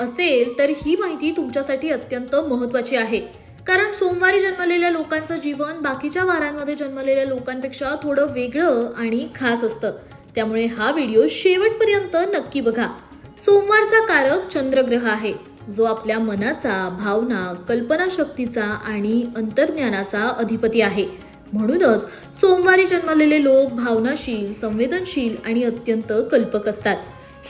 असेल तर ही माहिती तुमच्यासाठी अत्यंत महत्वाची आहे. कारण सोमवारी जन्मलेल्या लोकांचं जीवन बाकीच्या वारांमध्ये जन्मलेल्या लोकांपेक्षा थोडं वेगळं आणि खास असतं. त्यामुळे हा व्हिडिओ शेवटपर्यंत नक्की बघा. सोमवारचा कारक चंद्रग्रह आहे. जो आपल्या मनाचा भावना कल्पनाशक्तीचा आणि अंतर्ज्ञानाचा अधिपती आहे. म्हणूनच सोमवारी जन्मलेले लोक भावनाशील संवेदनशील आणि अत्यंत कल्पक असतात.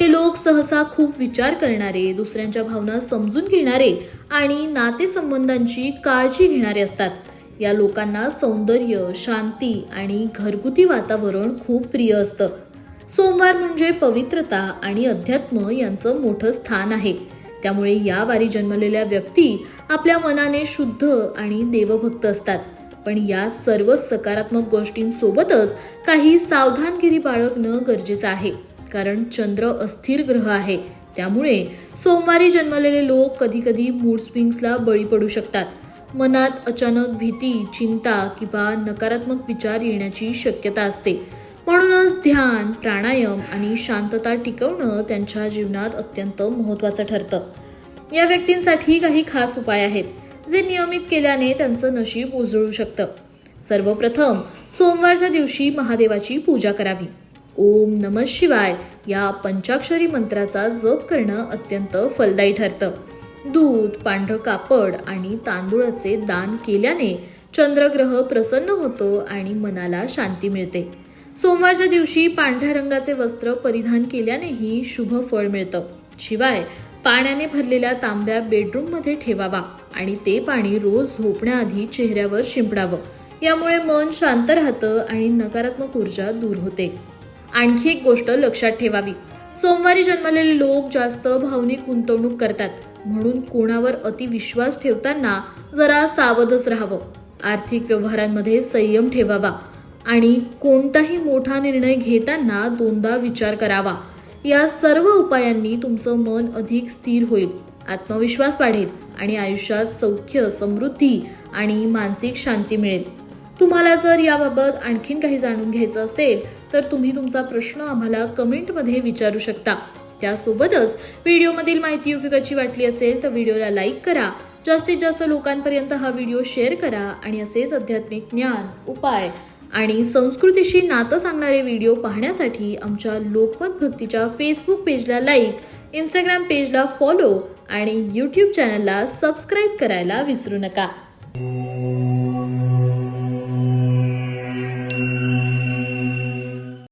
हे लोक सहसा खूप विचार करणारे दुसऱ्यांच्या भावना समजून घेणारे आणि नातेसंबंधांची काळजी घेणारे असतात. या लोकांना सौंदर्य शांती आणि घरगुती वातावरण खूप प्रिय असतं. सोमवार म्हणजे पवित्रता आणि अध्यात्म यांचं मोठं स्थान आहे. त्यामुळे या वारी जन्मलेल्या व्यक्ती आपल्या मनाने शुद्ध आणि देवभक्त असतात. पण या सर्व सकारात्मक गोष्टींसोबतच काही सावधानगिरी बाळगणं गरजेचं आहे. कारण चंद्र अस्थिर ग्रह आहे. त्यामुळे सोमवारी जन्मलेले लोक कधी कधी मूड स्विंग्सला बळी पडू शकतात. मनात अचानक भीती चिंता किंवा नकारात्मक विचार येण्याची शक्यता असते. म्हणूनच ध्यान प्राणायाम आणि शांतता टिकवणं त्यांच्या जीवनात अत्यंत महत्त्वाचं ठरतं. या व्यक्तींसाठी काही खास उपाय आहेत जे नियमित केल्याने त्यांचं नशीब उजळू शकतं. सर्वप्रथम सोमवारच्या दिवशी महादेवाची पूजा करावी. ओम नम शिवाय या पंचाक्षरी मंत्राचा जप करणं अत्यंत फलदायी ठरतं. दूध पांढरं कापड आणि तांदूळाचे दान केल्याने चंद्रग्रह प्रसन्न होतो आणि मनाला शांती मिळते. सोमवारच्या दिवशी पांढऱ्या रंगाचे वस्त्र परिधान केल्यानेही शुभ फळ मिळतं. शिवाय पाण्याने भरलेल्या तांब्या बेडरूममध्ये ठेवावा आणि ते पाणी रोज झोपण्याआधी चेहऱ्यावर शिंपडावं. यामुळे मन शांत राहतं आणि नकारात्मक ऊर्जा दूर होते. आणखी एक गोष्ट लक्षात ठेवावी. सोमवारी जन्मलेले लोक जास्त भावनिक गुंतवणूक करतात. म्हणून कोणावर अतिविश्वास ठेवताना जरा सावधच राहावं. आर्थिक व्यवहारांमध्ये संयम ठेवावा आणि कोणताही मोठा निर्णय घेताना दोनदा विचार करावा. या सर्व उपायांनी तुमचं मन अधिक स्थिर होईल आत्मविश्वास वाढेल आणि आयुष्यात सौख्य समृद्धी आणि मानसिक शांती मिळेल. तुम्हाला जर याबाबत आणखीन काही जाणून घ्यायचं असेल तर तुम्ही तुमचा प्रश्न आम्हाला कमेंटमध्ये विचारू शकता. त्यासोबतच व्हिडिओमधील माहिती उपयोगाची वाटली असेल तर व्हिडिओला लाईक करा. जास्तीत जास्त लोकांपर्यंत हा व्हिडिओ शेअर करा आणि असेच आध्यात्मिक ज्ञान उपाय आणि संस्कृतीशी नातं सांगणारे व्हिडिओ पाहण्यासाठी आमच्या लोकमत भक्तीच्या फेसबुक पेजला लाईक इंस्टाग्राम पेजला फॉलो आणि यूट्यूब चॅनलला सबस्क्राईब करायला विसरू नका.